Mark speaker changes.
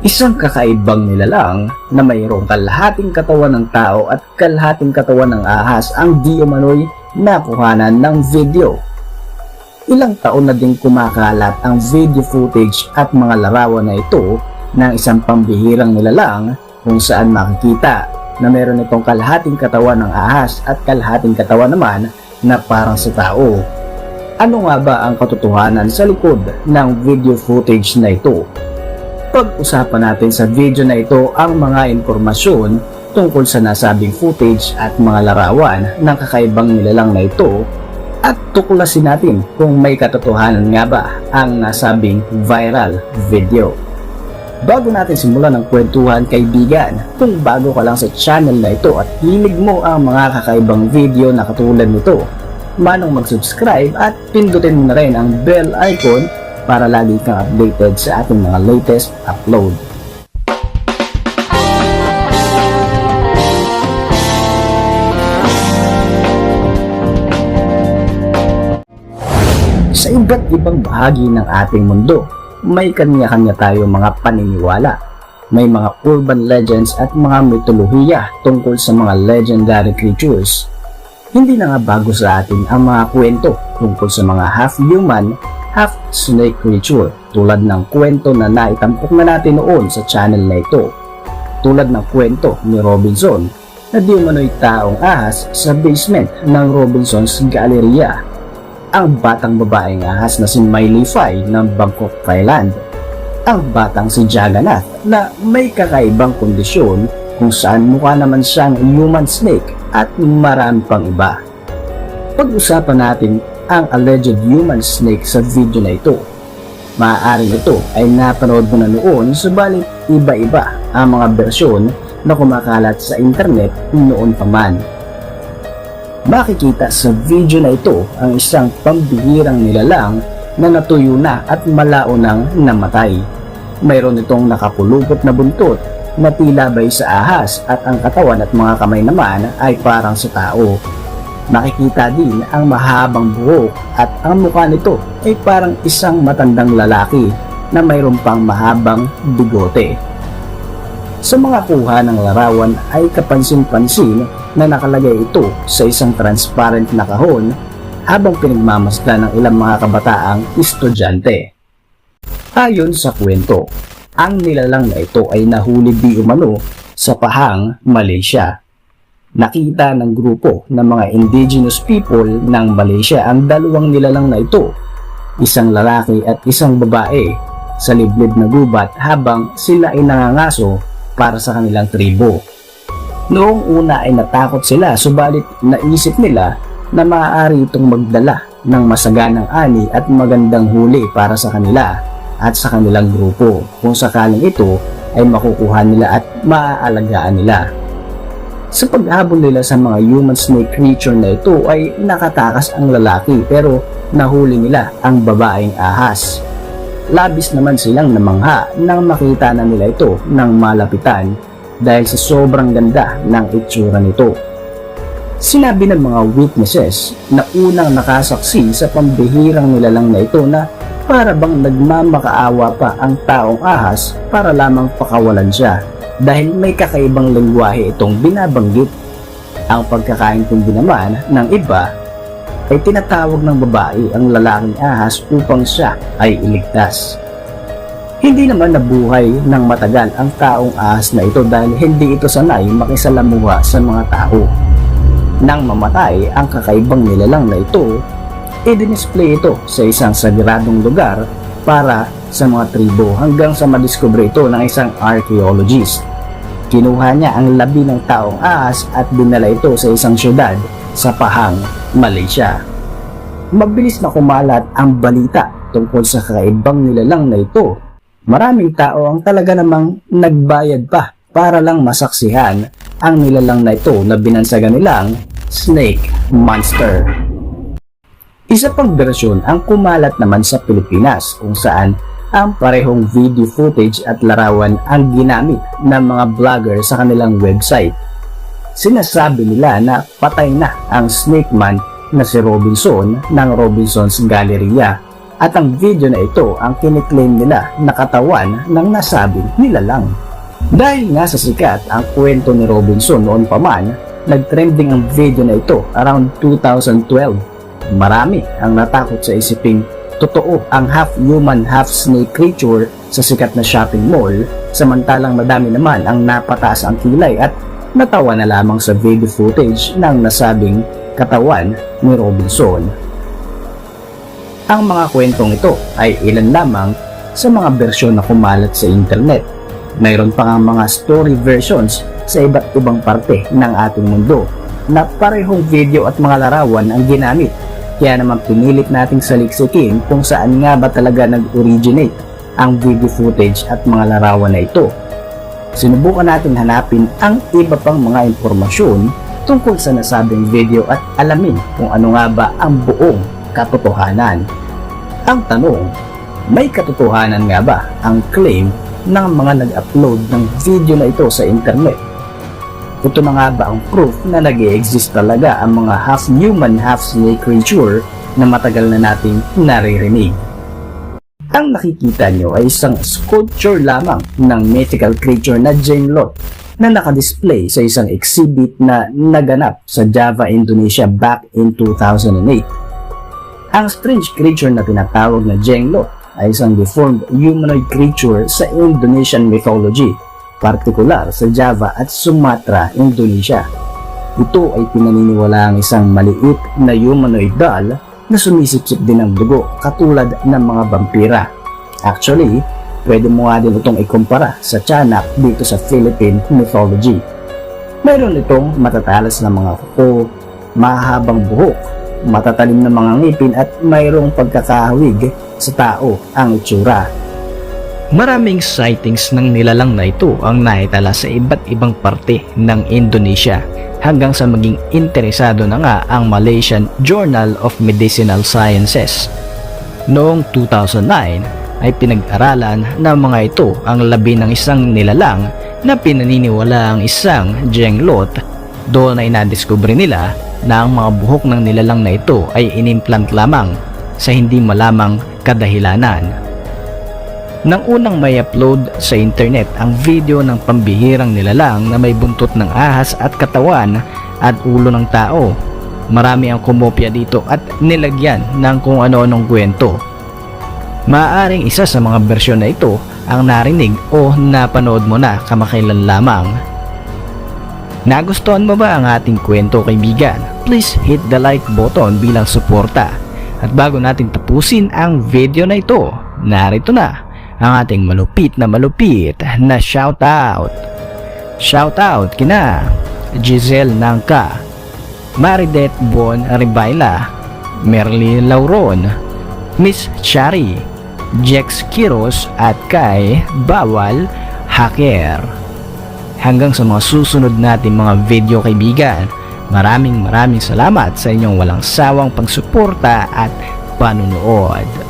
Speaker 1: Isang kakaibang nilalang na mayroong kalahating katawan ng tao at kalahating katawan ng ahas ang di umano'y nakuhanan ng video. Ilang taon na din kumakalat ang video footage at mga larawan na ito ng isang pambihirang nilalang kung saan makikita na meron itong kalahating katawan ng ahas at kalahating katawan naman na parang sa tao. Ano nga ba ang katotohanan sa likod ng video footage na ito? Pag-usapan natin sa video na ito ang mga impormasyon tungkol sa nasabing footage at mga larawan ng kakaibang nilalang na ito at tuklasin natin kung may katotohanan nga ba ang nasabing viral video. Bago natin simulan ang kwentuhan kaibigan, kung bago ka lang sa channel na ito at hilig mo ang mga kakaibang video na katulad nito, manong mag-subscribe at pindutin mo na rin ang bell icon para lagi kang updated sa ating mga latest upload. Sa iba't ibang bahagi ng ating mundo, may kanya-kanya tayo mga paniniwala. May mga urban legends at mga mitolohiya tungkol sa mga legendary creatures. Hindi na nga bago sa atin ang mga kwento tungkol sa mga half-human, half-snake creature tulad ng kwento na naitampok na natin noon sa channel na ito. Tulad ng kwento ni Robinson na di taong ahas sa basement ng Robinson's Galleria ang batang babaeng ahas na si Miley Fay ng Bangkok, Thailand. Ang batang si Jagannath na may kakaibang kondisyon kung saan mukha naman siyang human snake at marami pang iba. Pag-usapan natin ang alleged human snake sa video na ito. Maaaring ito ay napanood mo na noon subalit iba-iba ang mga bersyon na kumakalat sa internet noon pa man. Makikita sa video na ito ang isang pambihirang nilalang na natuyo na at malao nang namatay. Mayroon itong nakapulupot na buntot na tila bay sa ahas at ang katawan at mga kamay naman ay parang sa tao. Makikita din ang mahabang buhok at ang mukha nito ay parang isang matandang lalaki na mayroon pang mahabang bigote. Sa mga kuha ng larawan ay kapansin-pansin na nakalagay ito sa isang transparent na kahon habang pinagmamasdan ng ilang mga kabataang estudyante. Ayon sa kwento, ang nilalang na ito ay nahuli di umano sa Pahang, Malaysia. Nakita ng grupo ng mga indigenous people ng Malaysia ang dalawang nilalang na ito, isang lalaki at isang babae, sa liblib na gubat habang sila ay nangangaso para sa kanilang tribo. Noong una ay natakot sila subalit naisip nila na maaari itong magdala ng masaganang ani at magandang huli para sa kanila at sa kanilang grupo kung sakaling ito ay makukuha nila at maaalagaan nila. Sa paghabol nila sa mga human snake creature na ito ay nakatakas ang lalaki pero nahuli nila ang babaeng ahas. Labis naman silang namangha nang makita na nila ito ng malapitan dahil sa sobrang ganda ng itsura nito. Sinabi ng mga witnesses na unang nakasaksi sa pambihirang nilalang na ito na para bang nagmamakaawa pa ang taong ahas para lamang pakawalan siya dahil may kakaibang lengguwahe itong binabanggit. Ang pagkakaintindi naman ng iba ay tinatawag ng babae ang lalaking ahas upang siya ay iligtas. Hindi naman nabuhay ng matagal ang taong ahas na ito dahil hindi ito sanay makisalamuha sa mga tao. Nang mamatay ang kakaibang nilalang na ito, i-display ito sa isang sagradong lugar para sa mga tribo hanggang sa madiskubre ito ng isang archaeologist. Kinuha niya ang labi ng taong ahas at dinala ito sa isang syudad sa Pahang, Malaysia. Mabilis na kumalat ang balita tungkol sa kakaibang nilalang na ito. Maraming tao ang talaga namang nagbayad pa para lang masaksihan ang nilalang na ito na binansagan nilang Snake Monster. Isa pang bersyon ang kumalat naman sa Pilipinas kung saan ang parehong video footage at larawan ang ginamit ng mga vlogger sa kanilang website. Sinasabi nila na patay na ang Snake Man na si Robinson ng Robinson's Galleria At ang video na ito ang kiniklaim nila na katawan ng nasabing nilalang. Dahil nga sa sikat ang kwento ni Robinson noon pa man, nagtrending ang video na ito around 2012. Marami ang natakot sa isiping totoo ang half-human, half-snake creature sa sikat na shopping mall, samantalang madami naman ang napataas ang kilay at natawa na lamang sa video footage ng nasabing katawan ni Robinson. Ang mga kwentong ito ay ilan lamang sa mga bersyon na kumalat sa internet. Mayroon pa nga mga story versions sa iba't ibang parte ng ating mundo na parehong video at mga larawan ang ginamit. Kaya naman pinilit nating saliksikin kung saan nga ba talaga nag-originate ang video footage at mga larawan na ito. Sinubukan natin hanapin ang iba pang mga impormasyon tungkol sa nasabing video at alamin kung ano nga ba ang buong katotohanan. Ang tanong, may katotohanan nga ba ang claim ng mga nag-upload ng video na ito sa internet? Ito na nga ba ang proof na nag exist talaga ang mga half-human, half-snake creature na matagal na nating naririnig? Ang nakikita nyo ay isang sculpture lamang ng mythical creature na Lot na nakadisplay sa isang exhibit na naganap sa Java, Indonesia back in 2008. Ang strange creature na tinatawag na Lot ay isang deformed humanoid creature sa Indonesian mythology, partikular sa Java at Sumatra, Indonesia. Ito ay pinaniniwala ang isang maliit na humanoid doll na sumisipsip din ng dugo katulad ng mga vampira. Actually, pwede mo nga din itong ikumpara sa tiyanak dito sa Philippine mythology. Mayroon itong matatalas na mga kuko, mahabang buhok, matatalim na mga ngipin at mayroong pagkakahawig sa tao ang itsura.
Speaker 2: Maraming sightings ng nilalang na ito ang naitala sa iba't ibang parte ng Indonesia hanggang sa maging interesado na nga ang Malaysian Journal of Medicinal Sciences. Noong 2009 ay pinag-aralan ng mga ito ang labi ng isang nilalang na pinaniniwala ang isang jenglot. Doon ay nadiskubre nila na ang mga buhok ng nilalang na ito ay inimplant lamang sa hindi malamang kadahilanan. Nang unang may upload sa internet ang video ng pambihirang nilalang na may buntot ng ahas at katawan at ulo ng tao. Marami ang kumopya dito at nilagyan ng kung ano-anong kwento. Maaring isa sa mga bersyon na ito ang narinig o napanood mo na kamakailan lamang. Nagustuhan mo ba ang ating kwento kaibigan? Please hit the like button bilang suporta. At bago natin tapusin ang video na ito, narito na ang ating malupit na malupit na shoutout. Shoutout kina Giselle Nangka, Maridet Bon Ribaila, Merly Lauron, Miss Chari, Jex Kiros at kay Bawal Hacker. Hanggang sa mga susunod natin mga video kaibigan, maraming maraming salamat sa inyong walang sawang pagsuporta at panunood.